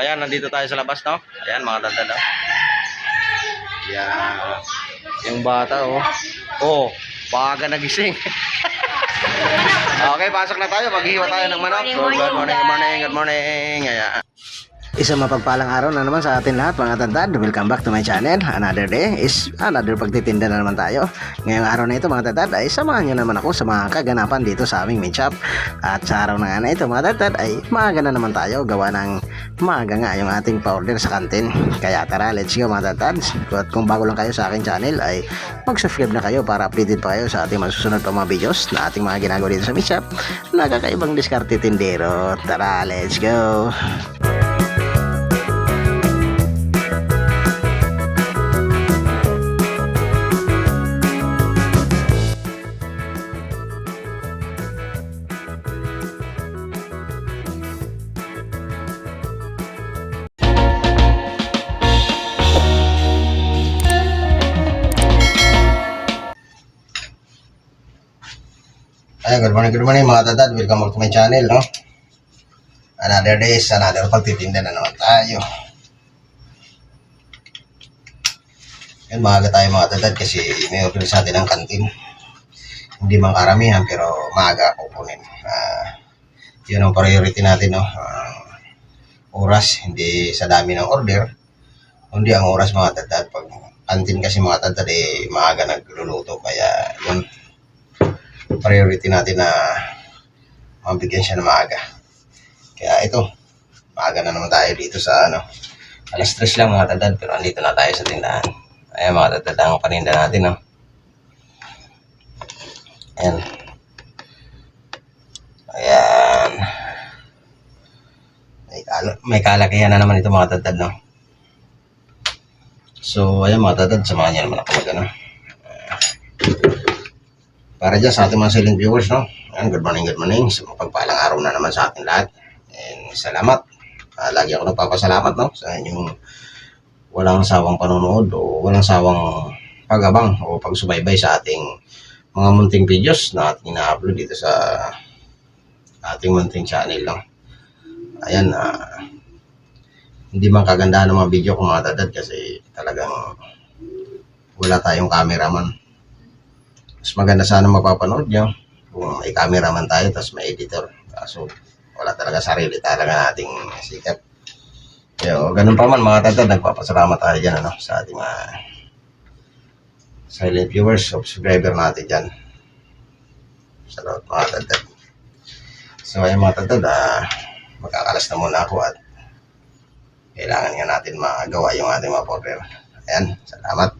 ayan, nandito tayo sa labas, no? Ayan, mga tanda, no? Yan. Yung bata, oh. Oh, baga nagising. okay, pasok na tayo. Maghiwa tayo ng manok. So, good morning, good morning, good morning. Ayan. Isang mapagpalang araw na naman sa atin lahat mga tandad. Welcome back to my channel. Another day is another pagtitinda na naman tayo. Ngayong araw na ito mga tandad ay samahan nyo naman ako sa mga kaganapan dito sa aming main. At sa araw na nga na ito mga tandad ay maaga na naman tayo gawa ng maaga nga yung ating pa-order sa kantin. Kaya tara let's go mga tandad. At kung bago lang kayo sa aking channel ay mag-subscribe na kayo para updated pa kayo sa ating masusunod pa mga videos na ating mga ginagawa dito sa main shop. Nakakaibang diskarte tindero. Tara let's go. Good morning, good morning mga tatad. Welcome back to my channel, no? Another day another pagtitinda na naman tayo. Yan, maaga tayo mga tatad kasi may order sa atin ang kantin. Hindi man karamihan pero maaga kukunin. Ah, yun ang priority natin, no? Ah, oras, hindi sa dami ng order. Kundi ang oras mga tatad. Pag kantin kasi mga tatad, eh, maaga nagluluto. Kaya yun, priority natin na mabigyan siya ng maaga. Kaya ito, maaga na naman tayo dito sa ano. Alas stress lang mga tadad, pero andito na tayo sa tindahan. Ayan mga tadad ang paninda natin. No? Ayan. Ayan. May, may kalakihan na naman ito mga tadad. No? So, ayan mga tadad, samahan niyo naman ako mag ano para dyan sa ating mga silent viewers, no? Ayan, good morning, good morning. Sa mapagpalang araw na naman sa ating lahat. And salamat. Ah, lagi ako nagpapasalamat, no? Sa inyong walang sawang panonood o walang sawang pag-abang o pagsubaybay sa ating mga munting videos na ating ina-upload dito sa ating munting channel, no? Ayan, ah, hindi man kagandahan ng mga video ko mga tadad kasi talagang wala tayong cameraman mas maganda sana mapapanood nyo kung may cameraman tayo tapos may editor. Kaso wala talaga sarili talaga nating sikap. Pero ganun pa man mga tatad, nagpapasalamat tayo dyan ano, sa ating mga silent viewers, subscriber natin dyan. Salamat mga tatad. So ayun mga tatad, ah, magkakalas na muna ako at kailangan nga natin magawa yung ating mga order. Ayan, salamat.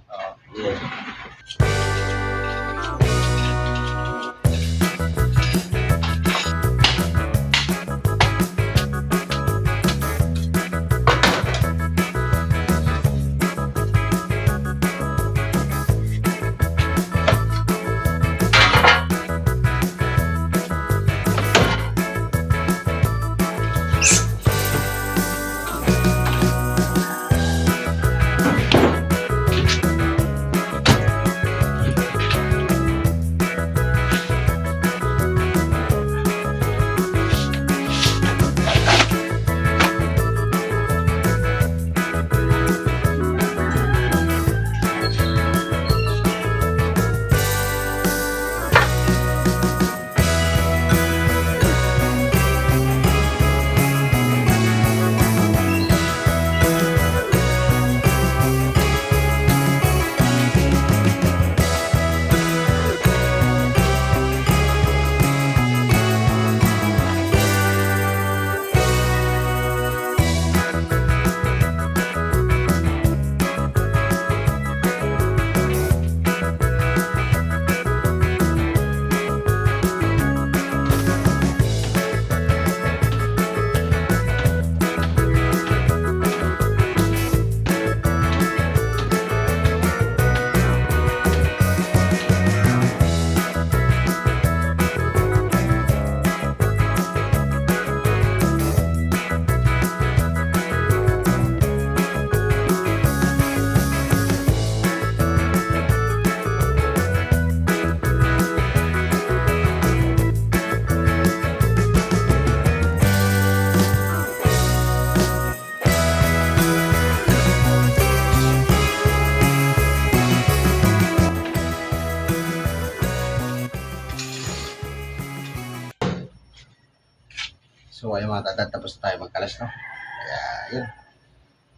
po kayo mga tatad tapos tayo magkalas no. Kaya yun.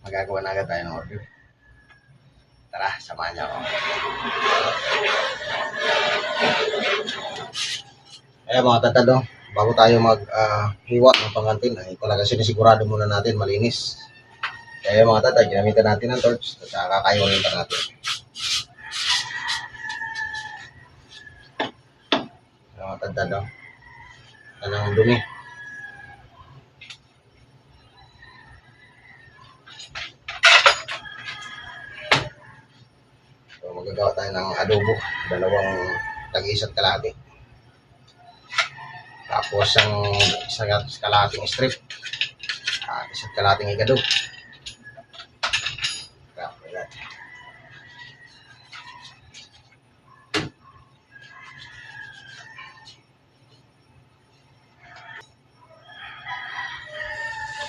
Magagawa na agad tayo ng order. Tara, samahan niyo ako. Kaya mga tatad no, bago tayo mag ah, hiwa ng pangantin, ay talaga sinisigurado muna natin malinis. Kaya mga tatay, ginamitan natin ng torch at saka kakaiwanin pa natin. Kaya mga tatad no, anong dumi. Magagawa tayo ng adobo, dalawang tag-isa't kalahati. Tapos ang isang kalahating strip, at isa't kalahating yan.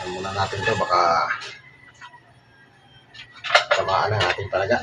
Alam muna natin to baka tamaan ang ating palaga.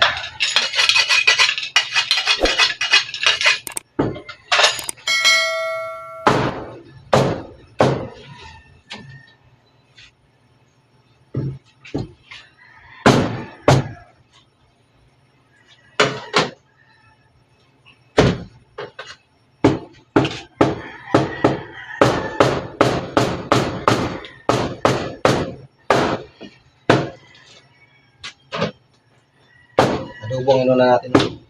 Adobong ino na natin.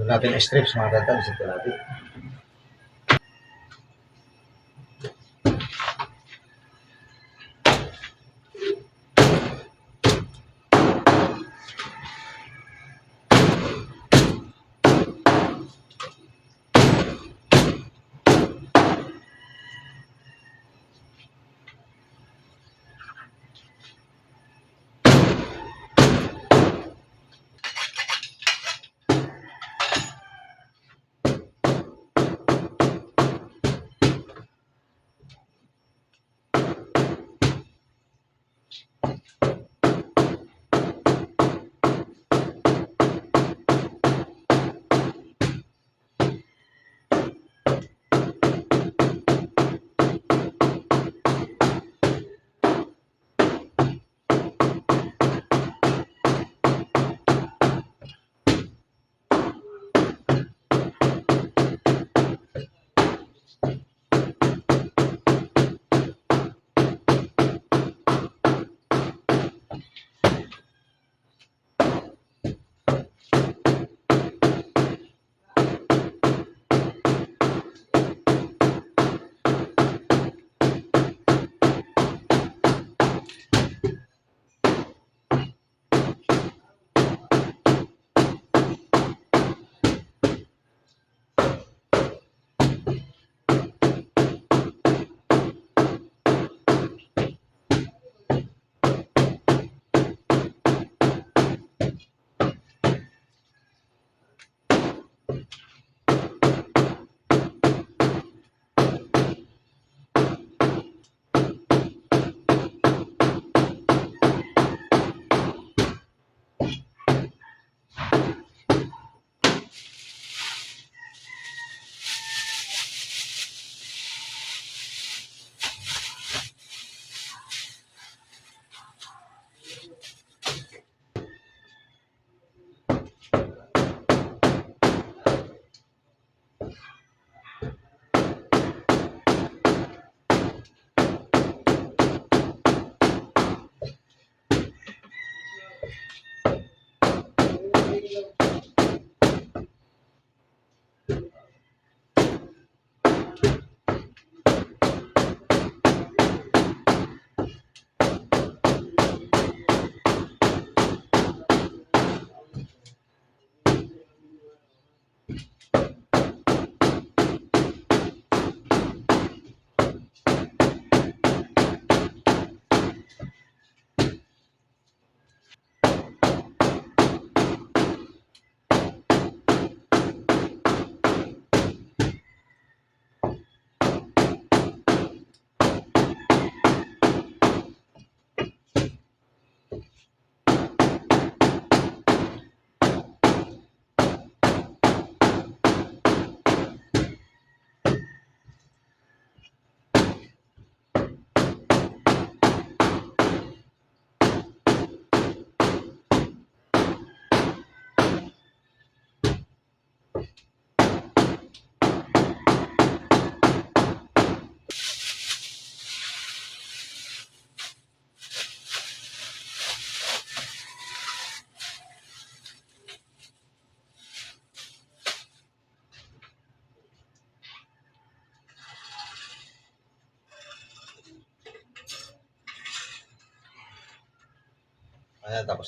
Doon natin strips mga tatay. Isip natin.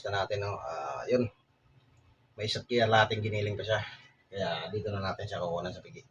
Tapos na natin, no? Ah, yun. May isa't kaya lating giniling pa siya. Kaya dito na natin siya kukunan sa pigi.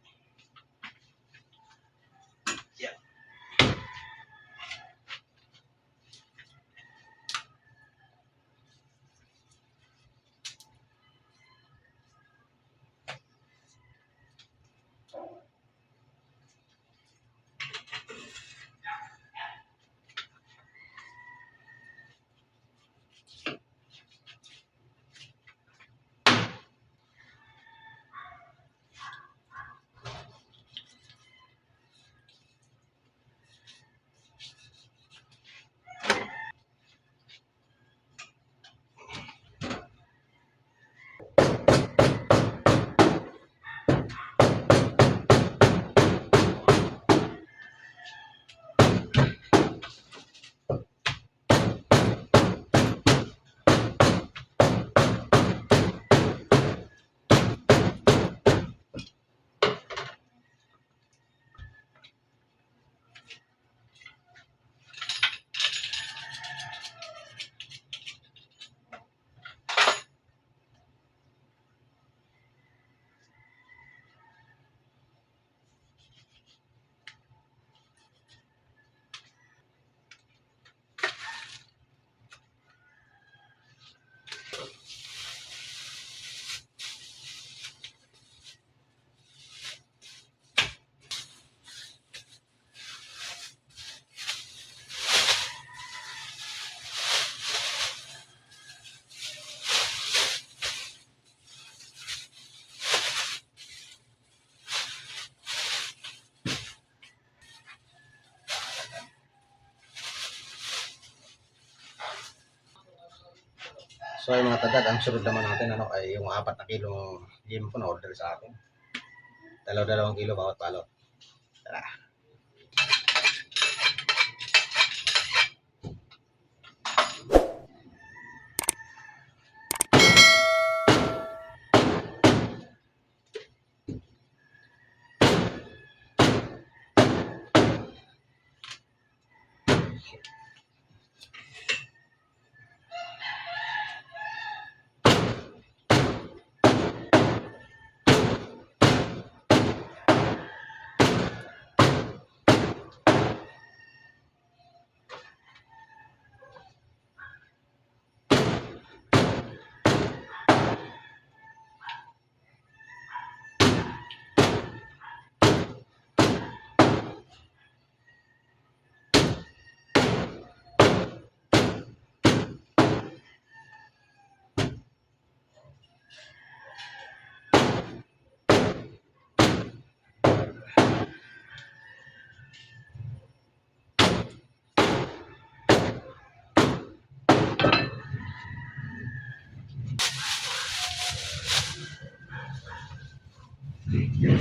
So yung mga tagad, ang sunod naman natin ano, ay yung apat na kilong lim po na order sa akin. Dalaw-dalawang kilo bawat balot. Tara. Yan,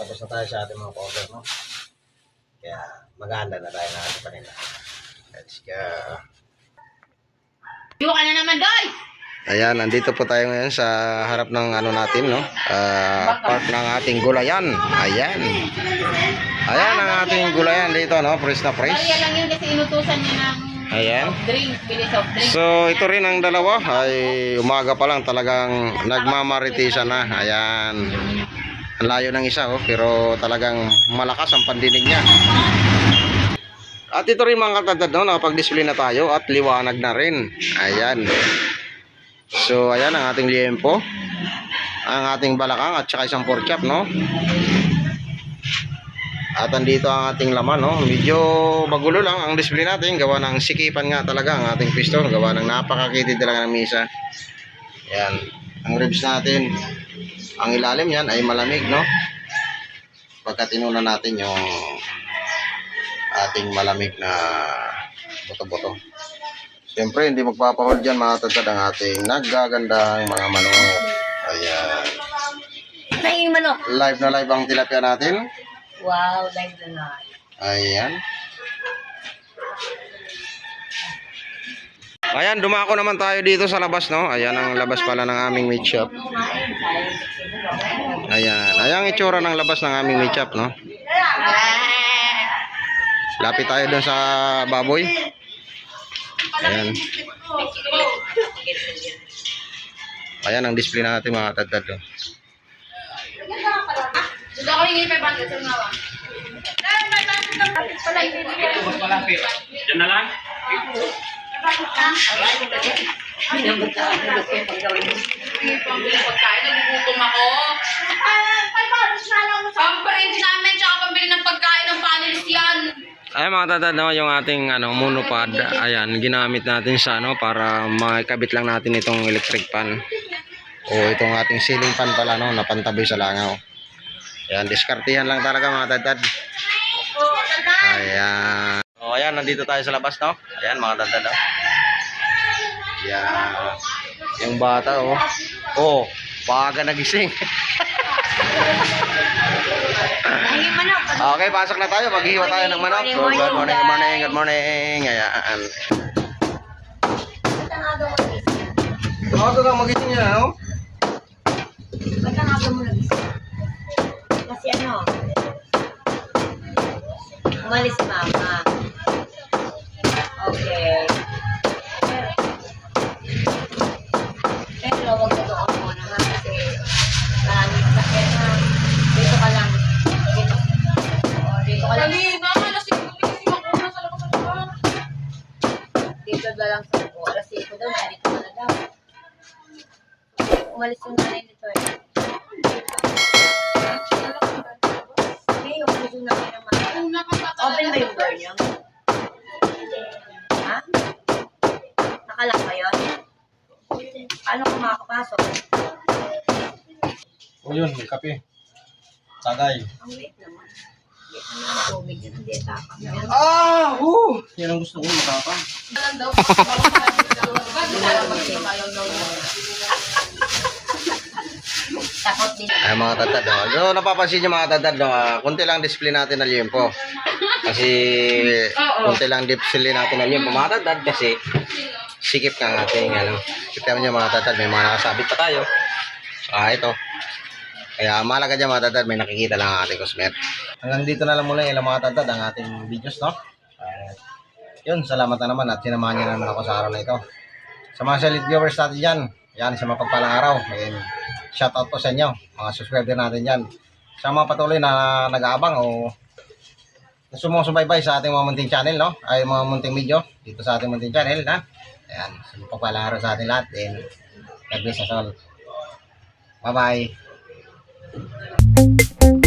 tapos na tayo sa ating mga cover, no? Kaya maganda na tayo na ating kanila. Let's go. Yung ka na naman, Doy! Ayan, nandito po tayo ngayon sa harap ng ano natin, no? Ah, park ng ating gulayan. Ayan. Ayan ang ating gulayan dito, no? Fresh na fresh. Kaya lang yun kasi inutusan niya ng Ayan. drink, bilis of drink. So, ito rin ang dalawa ay umaga pa lang talagang nagmamaritisan na. Ayan. Ang layo ng isa, oh, pero talagang malakas ang pandinig niya. At ito rin mga katadad, no, nakapag-display na tayo at liwanag na rin. Ayan. So, ayan ang ating liempo. Ang ating balakang at saka isang pork chop, no? At andito ang ating laman, no? Medyo magulo lang ang display natin. Gawa ng sikipan nga talaga ang ating piston. Gawa ng napakakitid talaga ng misa. Ayan. Ang ribs natin, ang ilalim yan ay malamig, no? Pagkat inuna natin yung ating malamig na buto-buto. Siyempre, hindi magpapahold dyan mga tatad ang ating naggagandang mga manok. Ayan. Naing manok. Live na live ang tilapia natin. Wow, like the night. Ayan. Ayan, dumako naman tayo dito sa labas, no? Ayan ang labas pala ng aming meat shop. Ayan. Ayan ang itsura ng labas ng aming meat shop, no? Lapit tayo dun sa baboy. Ayan. Ayan ang display natin mga tadtad. oh. Gusto ko yung 500 sa mga. Diyan na lang. Pagkain, nagugutom ako. Pambili namin, tsaka pambili ng pagkain ng panelist yan. Ay mga tatad, no, yung ating ano, monopod, ayan, ginamit natin sa ano, para makabit lang natin itong electric pan. O itong ating ceiling fan pala, no, na pantabi sa langaw. Ayan, diskartihan lang talaga mga tatad. Ayan. O ayan, nandito tayo sa labas, no? Ayan mga tatad, no? Ayan. Yung bata, oh. Oh, baga nagising. Okay, pasok na tayo. Maghiwa tayo ng manok. So, good morning, good morning, good morning. Ayan. Ako kang magising yan, no? Ba't ang aga mo nagising? Kasi ano, umalis mama. Okay. Dito na lang sa ko. Alas 5 daw, nandito ka na daw. Umalis yung nanay nito eh. Hindi, umalis yung nanay ng mga. Open ba yung door niyo? Ha? Nakalak ba yun? Paano kung makakapasok? O yun, may kape. Tagay. Ang wait naman. Ah! Woo! Yan ang gusto ko, matapang. Ay, mga tatad, no? So, napapansin nyo mga tatad, no? ah, kunti lang display natin na liempo. Kasi, kunti lang display natin na liempo, mga tatad, kasi sikip ka ng ating, ano. Kita nyo mga tatad, may mga nakasabit pa tayo. Ah, ito. Kaya malaga dyan mga tatad, may nakikita lang ang ating customer. Hanggang dito na lang muna yung mga tatad ang ating videos, no? At, yun, salamat na naman at sinamahan niyo na naman ako sa araw na ito. Sa mga solid viewers natin dyan, yan, sa mapagpalang araw. Ayun, shout out po sa inyo, mga subscriber natin dyan. Sa mga patuloy na nag-aabang o sumusubaybay sa ating mga munting channel, no? Ay, mga munting video dito sa ating munting channel, na? Ayan, sa mapagpalang araw sa ating lahat. And, God bless us all. Bye-bye. Thank you.